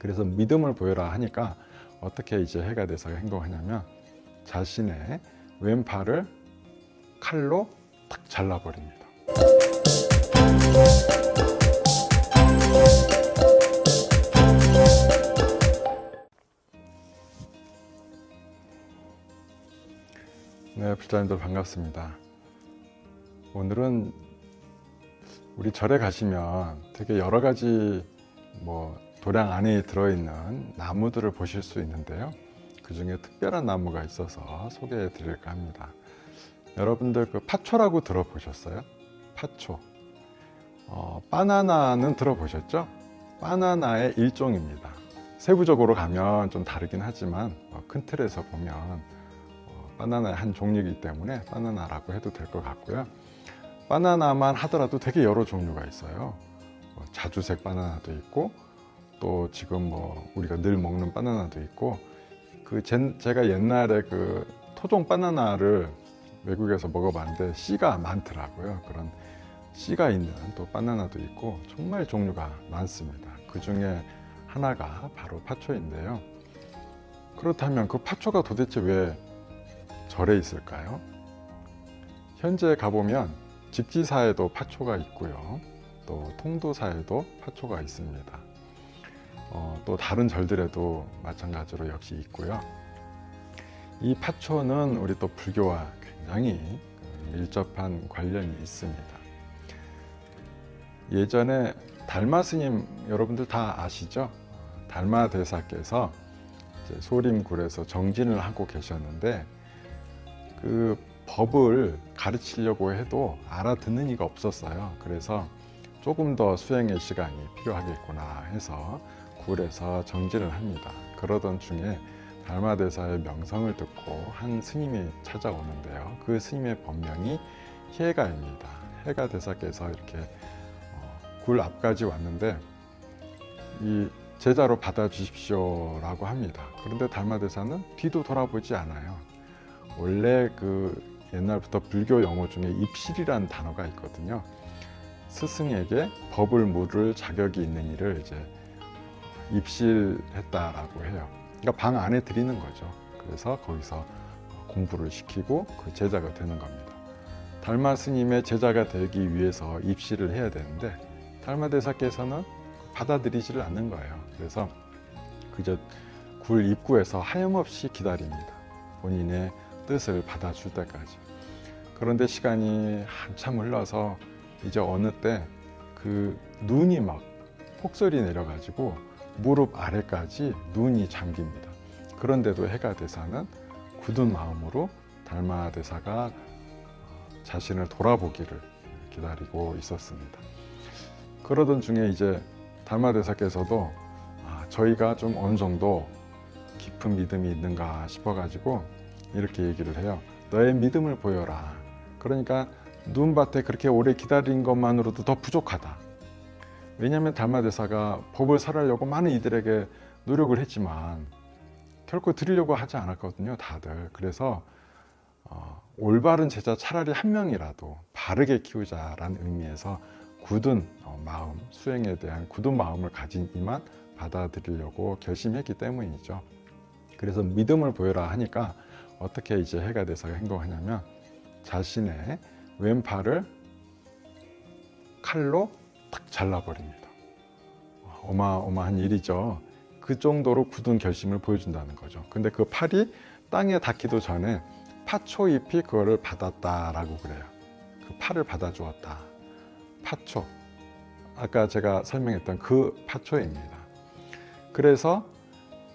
그래서 믿음을 보여라 하니까 어떻게 이제 해가 돼서 행동하냐면 자신의 왼팔을 칼로 탁 잘라버립니다. 네, 불자님들 반갑습니다. 오늘은 우리 절에 가시면 되게 여러 가지 뭐 도량 안에 들어있는 나무들을 보실 수 있는데요. 그 중에 특별한 나무가 있어서 소개해 드릴까 합니다. 여러분들 그 파초라고 들어보셨어요? 파초. 어, 바나나는 들어보셨죠? 바나나의 일종입니다. 세부적으로 가면 좀 다르긴 하지만 어, 큰 틀에서 보면 어, 바나나의 한 종류이기 때문에 바나나라고 해도 될 것 같고요. 바나나만 하더라도 되게 여러 종류가 있어요. 뭐 자주색 바나나도 있고 또 지금 뭐 우리가 늘 먹는 바나나도 있고 그 제, 제가 옛날에 그 토종 바나나를 외국에서 먹어봤는데 씨가 많더라고요. 그런 씨가 있는 또 바나나도 있고 정말 종류가 많습니다. 그 중에 하나가 바로 파초인데요. 그렇다면 그 파초가 도대체 왜 절에 있을까요? 현재 가보면 직지사에도 파초가 있고요. 또 통도사에도 파초가 있습니다. 어, 또 다른 절들에도 마찬가지로 역시 있고요. 이 파초는 우리 또 불교와 굉장히 그 밀접한 관련이 있습니다. 예전에 달마 스님 여러분들 다 아시죠? 달마 대사께서 소림굴에서 정진을 하고 계셨는데 그 법을 가르치려고 해도 알아듣는 이가 없었어요. 그래서 조금 더 수행의 시간이 필요하겠구나 해서 굴에서 정진을 합니다. 그러던 중에 달마대사의 명성을 듣고 한 스님이 찾아오는데요. 그 스님의 법명이 해가입니다. 해가 대사께서 이렇게 어, 굴 앞까지 왔는데 이 제자로 받아주십시오라고 합니다. 그런데 달마대사는 뒤도 돌아보지 않아요. 원래 그 옛날부터 불교 용어 중에 입실이라는 단어가 있거든요. 스승에게 법을 물을 자격이 있는 일을 이제 입실했다라고 해요. 그러니까 방 안에 드리는 거죠. 그래서 거기서 공부를 시키고 그 제자가 되는 겁니다. 달마 스님의 제자가 되기 위해서 입시를 해야 되는데 달마 대사께서는 받아들이지를 않는 거예요. 그래서 그저 굴 입구에서 하염없이 기다립니다. 본인의 뜻을 받아줄 때까지. 그런데 시간이 한참 흘러서 이제 어느 때 그 눈이 막 폭설이 내려가지고 무릎 아래까지 눈이 잠깁니다. 그런데도 해가 대사는 굳은 마음으로 달마 대사가 자신을 돌아보기를 기다리고 있었습니다. 그러던 중에 이제 달마 대사께서도 아, 저희가 좀 어느 정도 깊은 믿음이 있는가 싶어가지고 이렇게 얘기를 해요. 너의 믿음을 보여라. 그러니까 눈밭에 그렇게 오래 기다린 것만으로도 더 부족하다. 왜냐하면 달마대사가 법을 설하려고 많은 이들에게 노력을 했지만 결코 드리려고 하지 않았거든요, 다들. 그래서 어, 올바른 제자 차라리 한 명이라도 바르게 키우자라는 의미에서 굳은 어, 마음, 수행에 대한 굳은 마음을 가진 이만 받아들이려고 결심했기 때문이죠. 그래서 믿음을 보여라 하니까 어떻게 이제 해가 돼서 행동하냐면 자신의 왼팔을 칼로 탁 잘라버립니다. 어마어마한 일이죠. 그 정도로 굳은 결심을 보여준다는 거죠. 근데 그 팔이 땅에 닿기도 전에 파초잎이 그거를 받았다라고 그래요. 그 팔을 받아주었다. 파초. 아까 제가 설명했던 그 파초입니다. 그래서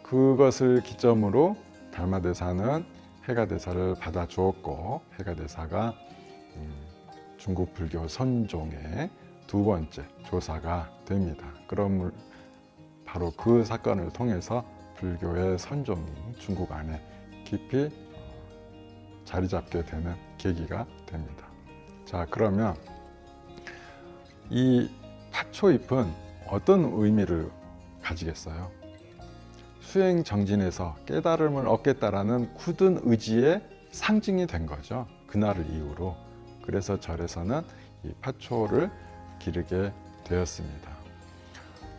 그것을 기점으로 달마대사는 해가대사를 받아주었고 해가대사가 음, 중국 불교 선종의 두 번째 조사가 됩니다. 그럼 바로 그 사건을 통해서 불교의 선종이 중국 안에 깊이 어, 자리 잡게 되는 계기가 됩니다. 자, 그러면 이 파초잎은 어떤 의미를 가지겠어요? 수행 정진에서 깨달음을 얻겠다라는 굳은 의지의 상징이 된 거죠. 그날을 이후로. 그래서 절에서는 이 파초를 기르게 되었습니다.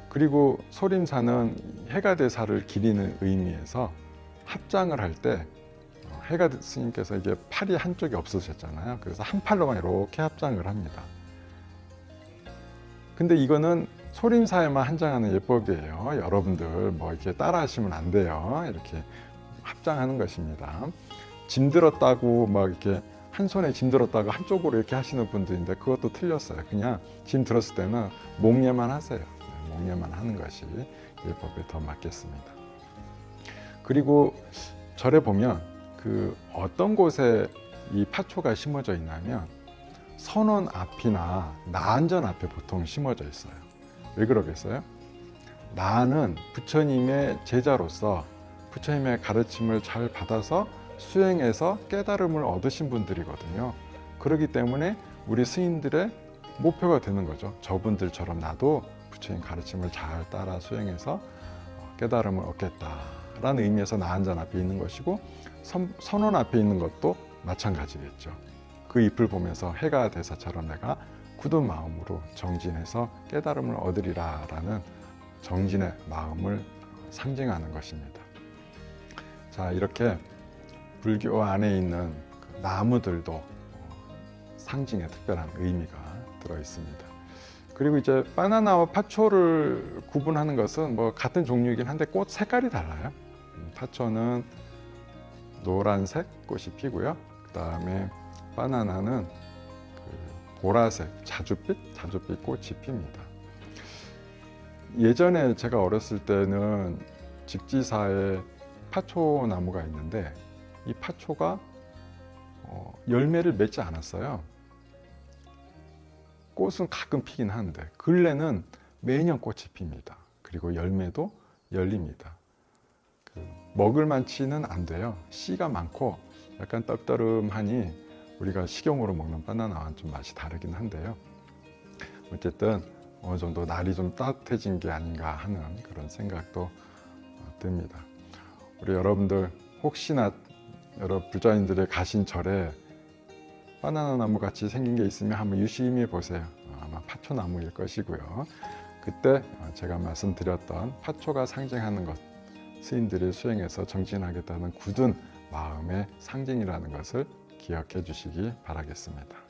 그리고 소림사는 해가 대사를 기리는 의미에서 합장을 할때 어, 해가 스님께서 이게 팔이 한쪽이 없으셨잖아요. 그래서 한 팔로만 이렇게 합장을 합니다. 근데 이거는 소림사에만 한장하는 예법이에요. 여러분들 뭐 이렇게 따라 하시면 안 돼요. 이렇게 합장하는 것입니다. 짐 들었다고 막 이렇게 한 손에 짐 들었다가 한쪽으로 이렇게 하시는 분들인데 그것도 틀렸어요. 그냥 짐 들었을 때는 목례만 하세요. 네, 목례만 하는 것이 예법에 더 맞겠습니다. 그리고 절에 보면 그 어떤 곳에 이 파초가 심어져 있냐면 선원 앞이나 나안전 앞에 보통 심어져 있어요. 왜 그러겠어요? 나는 부처님의 제자로서 부처님의 가르침을 잘 받아서 수행해서 깨달음을 얻으신 분들이거든요. 그렇기 때문에 우리 스님들의 목표가 되는 거죠. 저분들처럼 나도 부처님 가르침을 잘 따라 수행해서 깨달음을 얻겠다라는 의미에서 나 한잔 앞에 있는 것이고 선, 선원 앞에 있는 것도 마찬가지겠죠. 그 잎을 보면서 해가 대사처럼 내가 굳은 마음으로 정진해서 깨달음을 얻으리라라는 정진의 마음을 상징하는 것입니다. 자 이렇게 불교 안에 있는 그 나무들도 어, 상징의 특별한 의미가 들어 있습니다. 그리고 이제 바나나와 파초를 구분하는 것은 뭐 같은 종류이긴 한데 꽃 색깔이 달라요. 음, 파초는 노란색 꽃이 피고요. 그 다음에 바나나는 그 보라색 자줏빛 자줏빛 꽃이 핍니다. 예전에 제가 어렸을 때는 직지사에 파초 나무가 있는데 이 파초가 어, 열매를 맺지 않았어요. 꽃은 가끔 피긴 하는데 근래는 매년 꽃이 핍니다. 그리고 열매도 열립니다. 그 먹을 만치는 안 돼요. 씨가 많고 약간 떡떠름하니 우리가 식용으로 먹는 바나나와는 좀 맛이 다르긴 한데요. 어쨌든 어느 정도 날이 좀 따뜻해진 게 아닌가 하는 그런 생각도 어, 듭니다. 우리 여러분들 혹시나 여러 불자인들의 가신 절에 바나나 나무 같이 생긴 게 있으면 한번 유심히 보세요. 아마 파초나무일 것이고요. 그때 제가 말씀드렸던 파초가 상징하는 것, 스님들이 수행해서 정진하겠다는 굳은 마음의 상징이라는 것을 기억해 주시기 바라겠습니다.